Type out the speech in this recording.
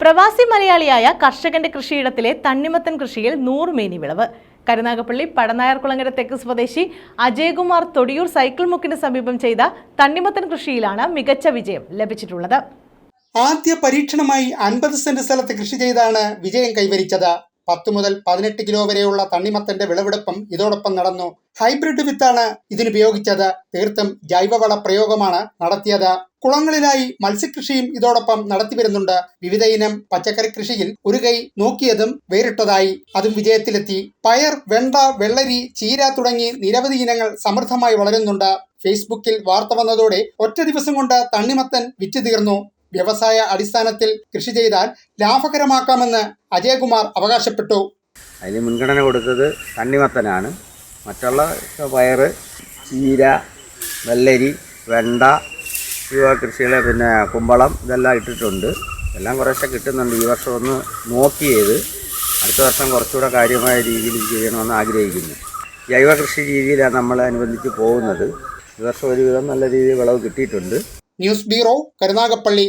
പ്രവാസി മലയാളിയായ കർഷകന്റെ കൃഷിയിടത്തിലെ തണ്ണിമത്തൻ കൃഷിയിൽ നൂറുമേനി വിളവ്. കരുനാഗപ്പള്ളി പടനായർകുളങ്ങര തെക്ക് സ്വദേശി അജയകുമാർ തൊടിയൂർ സൈക്കിൾ മുക്കിന് സമീപം ചെയ്ത തണ്ണിമത്തൻ കൃഷിയിലാണ് മികച്ച വിജയം ലഭിച്ചിട്ടുള്ളത്. ആദ്യ പരീക്ഷണമായി അൻപത് സെന്റ് സ്ഥലത്ത് കൃഷി ചെയ്താണ് വിജയം കൈവരിച്ചത്. പത്ത് മുതൽ പതിനെട്ട് കിലോ വരെയുള്ള തണ്ണിമത്തന്റെ വിളവെടുപ്പും ഇതോടൊപ്പം നടന്നു. ഹൈബ്രിഡ് വിത്താണ് ഇതിനുപയോഗിച്ചത് തീർത്തും ജൈവവള പ്രയോഗമാണ് നടത്തിയത്. കുളങ്ങളിലായി മത്സ്യകൃഷിയും ഇതോടൊപ്പം നടത്തിവരുന്നുണ്ട് വിവിധ ഇനം പച്ചക്കറി കൃഷിയിൽ ഒരു കൈ നോക്കിയതും വേറിട്ടതായി. അതും വിജയത്തിലെത്തി. പയർ വെണ്ട വെള്ളരി ചീര തുടങ്ങി നിരവധി ഇനങ്ങൾ സമൃദ്ധമായി വളരുന്നുണ്ട്. ഫേസ്ബുക്കിൽ വാർത്ത വന്നതോടെ ഒറ്റ ദിവസം കൊണ്ട് തണ്ണിമത്തൻ വിറ്റ് തീർന്നു. വ്യവസായ അടിസ്ഥാനത്തിൽ കൃഷി ചെയ്താൽ ലാഭകരമാക്കാമെന്ന് അജയകുമാർ അവകാശപ്പെട്ടു. അതിന് മുൻഗണന കൊടുത്തത് തണ്ണിമത്തനാണ്. മറ്റുള്ള പയർ ചീര വെള്ളരി വെണ്ട ഇവ കൃഷികളെ പിന്നെ കുമ്പളം ഇതെല്ലാം ഇട്ടിട്ടുണ്ട്. എല്ലാം കുറേശ്ശെ കിട്ടുന്നുണ്ട്. ഈ വർഷം ഒന്ന് നോക്കി ചെയ്ത് അടുത്ത വർഷം കുറച്ചുകൂടെ കാര്യമായ രീതിയിൽ ചെയ്യണമെന്ന് ആഗ്രഹിക്കുന്നു. ജൈവ കൃഷി രീതിയിലാണ് നമ്മൾ അനുബന്ധിച്ച് പോകുന്നത്. ഈ വർഷം ഒരുവിധം നല്ല രീതിയിൽ വിളവ് കിട്ടിയിട്ടുണ്ട്. News bureau Karunagappally.